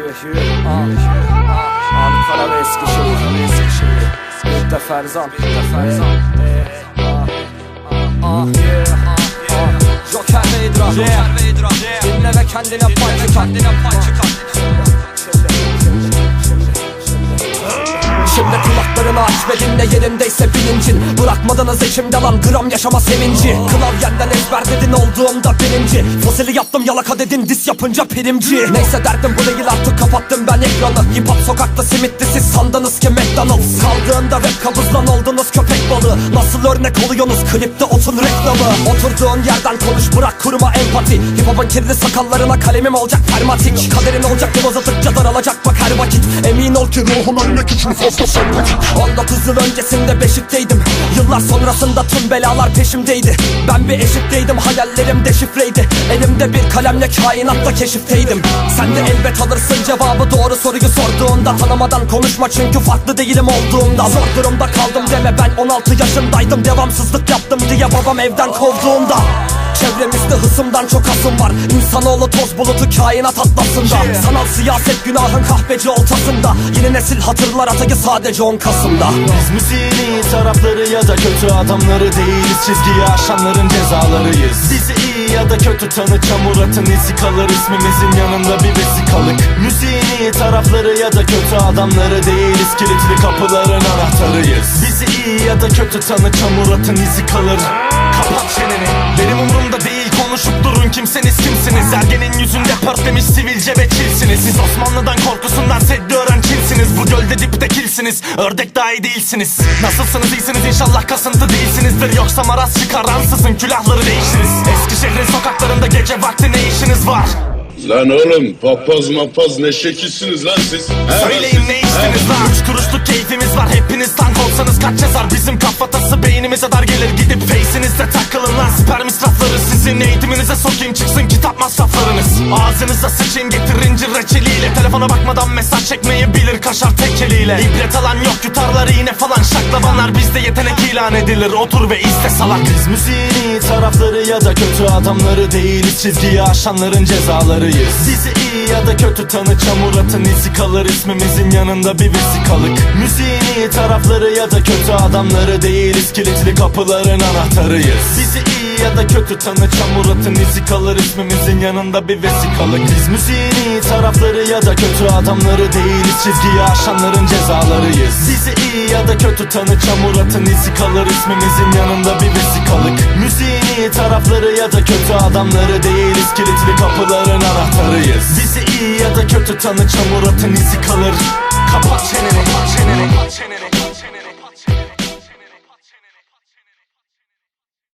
Yürü ah. Ankara ve Eskişehir Eskişehir Bir de Ferzan Bir de Ferzan. Joker ve İdra Dinle ve kendine pay çıkar ve dinle yerindeyse bilincin. Bırakmadınız içimde lan gram yaşama sevinci. Klavyenden ezberledin olduğumda birinci Fosili yaptım yalaka dedin dis yapınca primci Neyse derdim bu değil artık kapattım ben ekranı. Hip hop sokakta simitti siz sandınız ki McDonald's. Kaldığında rap kabızlan oldunuz köpek balığı. Nasıl örnek oluyorsunuz klipte otun reklamı. Oturduğun yerden konuş bırak kurma empati. Hip hop'un kirli sakallarına kalemim olacak permatik Kaderin olacak yol uzatıkça daralacak bak her vakit. Emin ol ki ruhum ölmek için fazla 19 yıl öncesinde beşikteydim. Yıllar sonrasında tüm belalar peşimdeydi. Ben bir eşitteydim hayallerim deşifreydi. Elimde bir kalemle kainatta keşifteydim. Sen de elbet alırsın cevabı doğru soruyu sorduğunda. Tanımadan konuşma çünkü farklı değilim olduğumda. Zor durumda kaldım deme ben 16 yaşındaydım. Devamsızlık yaptım diye babam evden kovduğunda Çevremizde hısımdan çok asım var. İnsanoğlu toz bulutu kainat atlasında. Sanal siyaset günahın kahveci oltasında Yeni nesil hatırlar atayı sadece 10 Kasım'da. Biz müziğin iyi tarafları ya da kötü adamları değiliz. Çizgiyi aşanların cezalarıyız. Bizi iyi ya da kötü tanı çamur atın izi kalır? İsmimizin yanında bir vesikalık Müziğin iyi tarafları ya da kötü adamları değiliz. Kilitli kapıların anahtarıyız. Bizi iyi ya da kötü tanı çamur atın izi kalır? Kapat çeneni kimseniz kimsiniz? Ergenin yüzünde pörtlemiş sivilce ve çilsiniz. Siz Osmanlı'dan korkusundan seddi öğren Bu gölde dipte kilsiniz. Ördek dahi değilsiniz. Nasılsınız? İyisiniz. İnşallah kasıntı değilsinizdir. Yoksa maraz çıkar ansızın külahları değişiriz Eskişehir'in sokaklarında gece vakti ne işiniz var? Lan oğlum papaz mapaz ne şekilsiniz lan siz? Söyleyin ne içtiniz lan Üç kuruşluk keyfimiz var. Hepiniz tank olsanız kaç yazar? Bizim kafatası beynimize dar gelir. Gidip face'inizde takılın lan. Sperm israfları Sizin eğitiminize sokayım çıksın kitap masraflarınız. Ağzınıza sıçayım getirin reçeliyle. Telefona bakmadan mesaj çekmeyi bilir kaşar tek eliyle İbret alan yok yutarlar iğne falan şaklabanlar. Bizde yetenek ilan edilir otur ve izle salak. Biz müziğin iyi tarafları ya da kötü adamları değiliz. Çizgiyi aşanların cezalarıyız. Bizi iyi ya da kötü tanı çamur atın izi kalır. İsmimizin yanında bir vesikalık. Müziğin iyi tarafları ya da kötü adamları değiliz. Kilitli kapıların anahtarıyız. Bizi iyi da kötü tanı çamur atın izi kalır ismimizin yanında bir vesikalık Biz müziğin iyi tarafları ya da kötü adamları değiliz. Çizgiyi aşanların cezalarıyız. Bizi iyi ya da kötü tanı çamur atın izi kalır ismimizin yanında bir vesikalık Müziğin iyi tarafları ya da kötü adamları değiliz. Kilitli kapıların anahtarıyız. Bizi iyi ya da kötü tanı çamur atın izi kalır. Kapat çeneni.